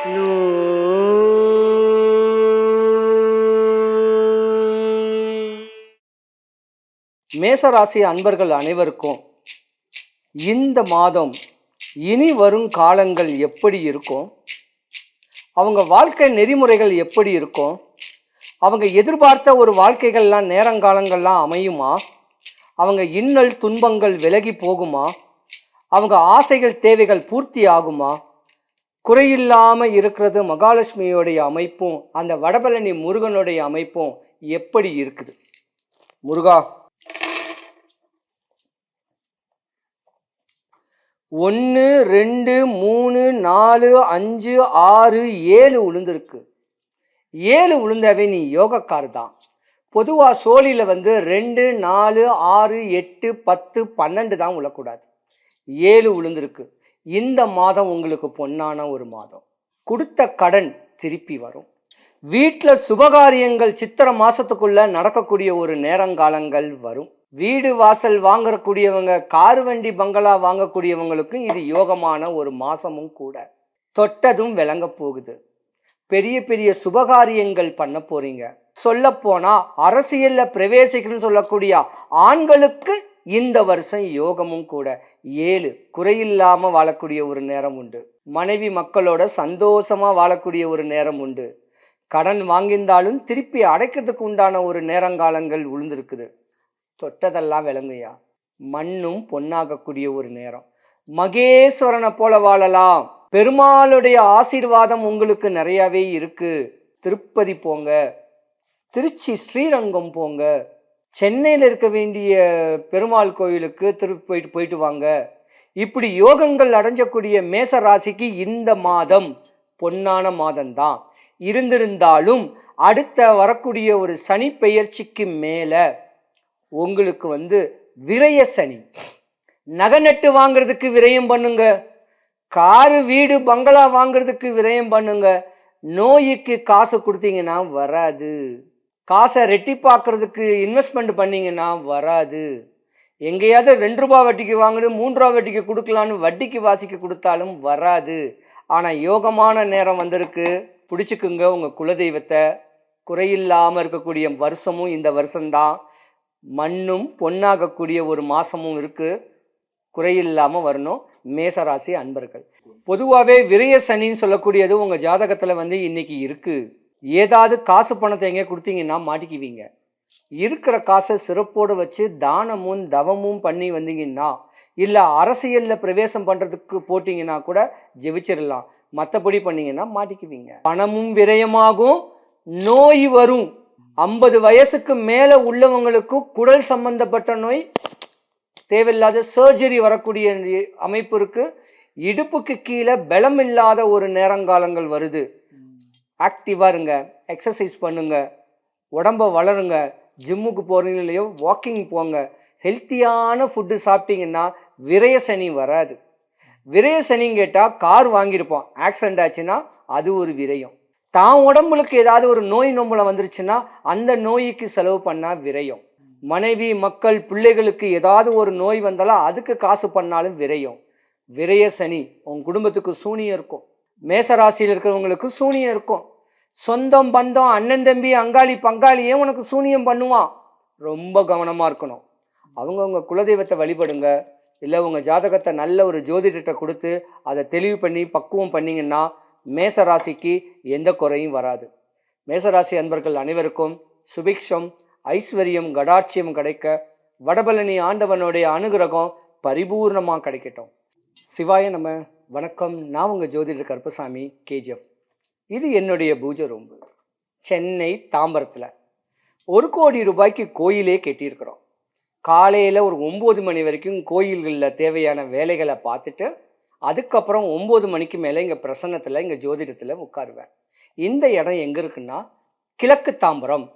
மேசராசி அன்பர்கள் அனைவருக்கும் இந்த மாதம் இனி வரும் காலங்கள் எப்படி இருக்கும்? அவங்க வாழ்க்கை நெறிமுறைகள் எப்படி இருக்கும்? அவங்க எதிர்பார்த்த ஒரு வாழ்க்கைகள்லாம் நேரங்காலங்கள்லாம் அமையுமா? அவங்க இன்னல் துன்பங்கள் விலகி போகுமா? அவங்க ஆசைகள் தேவைகள் பூர்த்தி ஆகுமா குறையில்லாமல் இருக்கிறது மகாலட்சுமியோடைய அமைப்பும் அந்த வடபழனி முருகனுடைய அமைப்பும் எப்படி இருக்குது? முருகா ஒன்று ரெண்டு மூணு நாலு அஞ்சு ஆறு ஏழு உளுந்திருக்கு. ஏழு உளுந்தவை நீ யோகக்கார் தான் பொதுவாக சோழியில் வந்து ரெண்டு நாலு ஆறு எட்டு பத்து பன்னெண்டு தான் உழக்கூடாது. ஏழு உளுந்திருக்கு. இந்த மாதம் உங்களுக்கு பொன்னான ஒரு மாதம். கொடுத்த கடன் திருப்பி வரும். வீட்டில் சுபகாரியங்கள் சித்திரை மாதத்துக்குள்ளே நடக்கக்கூடிய ஒரு நேரங்காலங்கள் வரும். வீடு வாசல் வாங்கக்கூடியவங்க கார் வண்டி பங்களா வாங்கக்கூடியவங்களுக்கும் இது யோகமான ஒரு மாதமும் கூட. தொட்டதும் விளங்க போகுது. பெரிய பெரிய சுபகாரியங்கள் பண்ண போறீங்க. சொல்ல போனா அரசியல்ல பிரவேசிக்கணும்னு சொல்லக்கூடிய ஆண்களுக்கு இந்த வருஷம் யோகமும் கூட. ஏழு குறையில்லாமல் வாழக்கூடிய ஒரு நேரம் உண்டு. மனைவி மக்களோட சந்தோஷமாக வாழக்கூடிய ஒரு நேரம் உண்டு. கடன் வாங்கியிருந்தாலும் திருப்பி அடைக்கிறதுக்கு உண்டான ஒரு நேரங்காலங்கள் உளுந்திருக்குது. தொட்டதெல்லாம் விளங்குயா மண்ணும் பொன்னாகக்கூடிய ஒரு நேரம். மகேஸ்வரனை போல வாழலாம். பெருமாளுடைய ஆசீர்வாதம் உங்களுக்கு நிறையாவே இருக்கு. திருப்பதி போங்க. திருச்சி ஸ்ரீரங்கம் போங்க. சென்னையில் இருக்க வேண்டிய பெருமாள் கோயிலுக்கு திருப்பி போயிட்டு போயிட்டு வாங்க. இப்படி யோகங்கள் அடைஞ்சக்கூடிய மேச ராசிக்கு இந்த மாதம் பொன்னான மாதம்தான். இருந்திருந்தாலும் அடுத்த வரக்கூடிய ஒரு சனி பெயர்ச்சிக்கு மேலே உங்களுக்கு வந்து விரய சனி. நகை நட்டு வாங்குறதுக்கு விரயம் பண்ணுங்க. காரு வீடு பங்களா வாங்குறதுக்கு விரயம் பண்ணுங்க. நோய்க்கு காசு கொடுத்தீங்கன்னா வராது. காசை ரெட்டிப்பாக்குறதுக்கு இன்வெஸ்ட்மெண்ட் பண்ணிங்கன்னா வராது. எங்கேயாவது ரெண்டு ரூபா வட்டிக்கு வாங்கணும் மூன்று ரூபா வட்டிக்கு கொடுக்கலான்னு வட்டிக்கு வாசிக்கு கொடுத்தாலும் வராது. ஆனால் யோகமான நேரம் வந்திருக்கு. பிடிச்சிக்குங்க உங்கள் குலதெய்வத்தை. குறையில்லாமல் இருக்கக்கூடிய வருஷமும் இந்த வருஷம்தான். மண்ணும் பொன்னாகக்கூடிய ஒரு மாசமும் இருக்கு. குறையில்லாமல் வரணும். மேசராசி அன்பர்கள். பொதுவாகவே விரய சனின்னு சொல்லக்கூடியது உங்கள் ஜாதகத்தில் வந்து இன்னைக்கு இருக்குது ஏதாவது காசு பணத்தை எங்கே கொடுத்தீங்கன்னா மாட்டிக்குவீங்க. இருக்கிற காசை சிறப்போடு வச்சு தானமும் தவமும் பண்ணி வந்தீங்கன்னா இல்லை அரசியலில் பிரவேசம் பண்ணுறதுக்கு போட்டிங்கன்னா கூட ஜெபிச்சிடலாம் மற்றபடி பண்ணீங்கன்னா மாட்டிக்குவீங்க. பணமும் விரயமாகும் நோய் வரும். ஐம்பது வயசுக்கு மேலே உள்ளவங்களுக்கு குடல் சம்பந்தப்பட்ட நோய் தேவையில்லாத சர்ஜரி வரக்கூடிய அமைப்பு இருக்குது இடுப்புக்கு கீழே பலம் இல்லாத ஒரு நேரங்காலங்கள் வருது. ஆக்டிவாக இருங்க எக்ஸசைஸ் பண்ணுங்க உடம்ப வளருங்க ஜிம்முக்கு போகிறீங்க இல்லையோ வாக்கிங் போங்க. ஹெல்த்தியான ஃபுட்டு சாப்பிட்டீங்கன்னா விரய சனி வராது. விரய சனின்னு கேட்டால் கார் வாங்கியிருப்போம். ஆக்சிடென்ட் ஆச்சுன்னா அது ஒரு விரயம். தான் உடம்புக்கு ஏதாவது ஒரு நோய் நொம்பலம் வந்துருச்சுன்னா அந்த நோய்க்கு செலவு பண்ணால் விரயம். மனைவி மக்கள் பிள்ளைகளுக்கு ஏதாவது ஒரு நோய் வந்தாலும் அதுக்கு காசு பண்ணாலும் விரயம். விரய சனி உன் குடும்பத்துக்கு சூனியம் இருக்கும். மேசராசியில் இருக்கிறவங்களுக்கு சூனியம் இருக்கும். சொந்தம் பந்தம் அண்ணன் தம்பி அங்காளி பங்காளியே உனக்கு சூனியம் பண்ணுவான்? ரொம்ப கவனமாக இருக்கணும். அவங்கவுங்க குலதெய்வத்தை வழிபடுங்க. இல்லை உங்கள் ஜாதகத்தை நல்ல ஒரு ஜோதிடத்தை கொடுத்து அதை தெளிவு பண்ணி பக்குவம் பண்ணிங்கன்னா மேச ராசிக்கு எந்த குறையும் வராது. மேசராசி அன்பர்கள் அனைவருக்கும் சுபிக்ஷம் ஐஸ்வர்யம் கடாட்சியம் கிடைக்க வடபழனி ஆண்டவனுடைய அனுகிரகம் பரிபூர்ணமாக கிடைக்கட்டும். சிவாய நம்ம வணக்கம். நான் உங்கள் ஜோதிடர் கருப்பசாமி கேஜிஎஃப். இது என்னுடைய பூஜை ரூம்பு. சென்னை தாம்பரத்தில். ஒரு கோடி ரூபாய்க்கு கோயிலே கெட்டியிருக்கிறோம். காலையில் ஒரு ஒம்பது மணி வரைக்கும் கோயில்களில் தேவையான வேலைகளை பார்த்துட்டு அதுக்கப்புறம் ஒம்பது மணிக்கு மேலே இங்கே பிரசன்னத்தில் இங்கே ஜோதிடத்தில் உட்காருவேன். இந்த இடம் எங்கே இருக்குன்னா கிழக்கு Tambaram.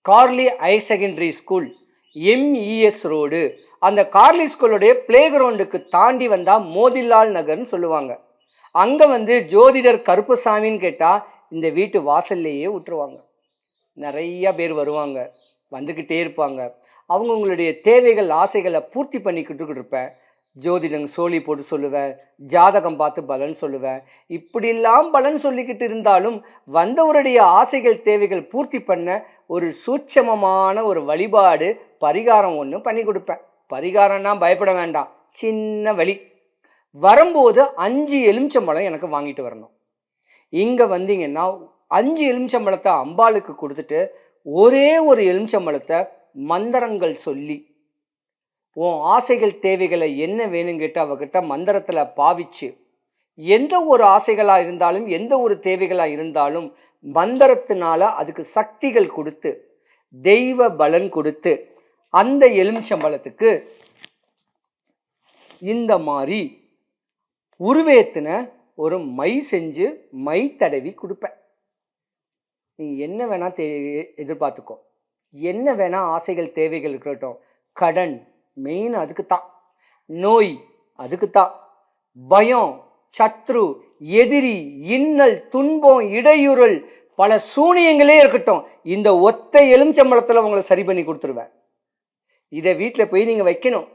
Carley higher secondary school MES road. அந்த கார்லி ஸ்கூலுடைய பிளே கிரவுண்டுக்கு தாண்டி வந்தால் மோதிலால் நகர்னு சொல்லுவாங்க. அங்கே வந்து ஜோதிடர் கருப்புசாமின்னு கேட்டால் இந்த வீட்டு வாசல்லையே விட்டுருவாங்க. நிறைய பேர் வருவாங்க வந்துக்கிட்டே இருப்பாங்க. அவங்கவுங்களுடைய தேவைகள் ஆசைகளை பூர்த்தி பண்ணிக்கிட்டு இருப்பேன். ஜோதிடங்க சோழி போட்டு சொல்லுவேன் ஜாதகம் பார்த்து பலன் சொல்லுவேன். இப்படிலாம் பலன் சொல்லிக்கிட்டு இருந்தாலும் வந்தவருடைய ஆசைகள் தேவைகள் பூர்த்தி பண்ண ஒரு சூட்சமமான ஒரு வழிபாடு பரிகாரம் ஒன்று பண்ணி கொடுப்பேன். பரிகாரம்னா பயப்பட வேண்டாம். சின்ன வழி. வரும்போது அஞ்சு எலுமிச்சம்பழம் எனக்கு வாங்கிட்டு வரணும். இங்கே வந்தீங்கன்னா அஞ்சு எலுமிச்சம்பழத்தை அம்பாளுக்கு கொடுத்துட்டு ஒரே ஒரு எலுமிச்சம்பழத்தை மந்திரங்கள் சொல்லி உன் ஆசைகள் தேவைகளை என்ன வேணும் கேட்டு அவகிட்ட மந்திரத்தில் பாவிச்சு எந்த ஒரு ஆசைகளாக இருந்தாலும் எந்த ஒரு தேவைகளாக இருந்தாலும் மந்திரத்தினால அதுக்கு சக்திகள் கொடுத்து தெய்வ பலன் கொடுத்து அந்த எலுமிச்சம்பழத்துக்கு இந்த மாதிரி உருவேத்தின ஒரு மை செஞ்சு மை தடவி கொடுப்பேன். நீ என்ன வேணால் தே எதிர்பார்த்துக்கோ. என்ன வேணால் ஆசைகள் தேவைகள் இருக்கட்டும். கடன் மெயின் அதுக்கு தான் நோய் அதுக்கு தான் பயம் சத்ரு எதிரி இன்னல் துன்பம் இடையூறல் பல சூனியங்களே இருக்கட்டும். இந்த ஒத்த எலுமிச்சம்பழத்தில் உங்களை சரி பண்ணி கொடுத்துருவேன். இதை வீட்டில் போய் நீங்கள் வைக்கணும்.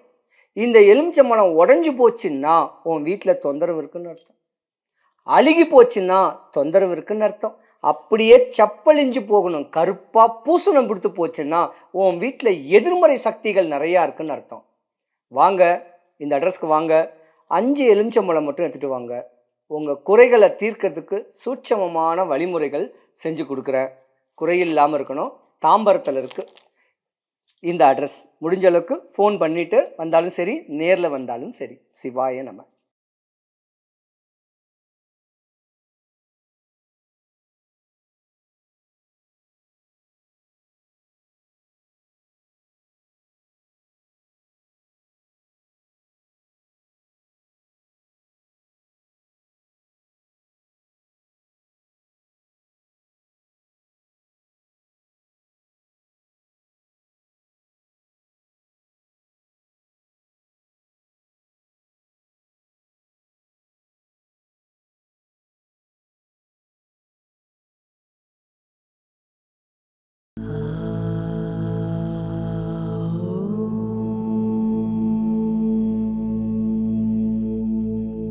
இந்த எலுமிச்சம்பழம் உடஞ்சி போச்சுன்னா உன் வீட்டில் தொந்தரவு இருக்குன்னு அர்த்தம். அழுகி போச்சுன்னா தொந்தரவு இருக்குன்னு அர்த்தம். அப்படியே சப்பழிஞ்சு போகணும் கருப்பாக பூசணம் கொடுத்து போச்சுன்னா உன் வீட்டில் எதிர்மறை சக்திகள் நிறையா இருக்குன்னு அர்த்தம். வாங்க இந்த அட்ரஸ்க்கு வாங்க. அஞ்சு எலுமிச்சம்பழம் மட்டும் எடுத்துகிட்டு வாங்க. உங்கள் குறைகளை தீர்க்கறதுக்கு சூட்சமமான வழிமுறைகள் செஞ்சு கொடுக்குறேன். குறையில்லாமல் இருக்கணும். தாம்பரத்தில் இருக்குது இந்த அட்ரஸ். முடிஞ்ச அளவுக்கு ஃபோன் பண்ணிவிட்டு வந்தாலும் சரி நேரில் வந்தாலும் சரி. சிவாய நம்ம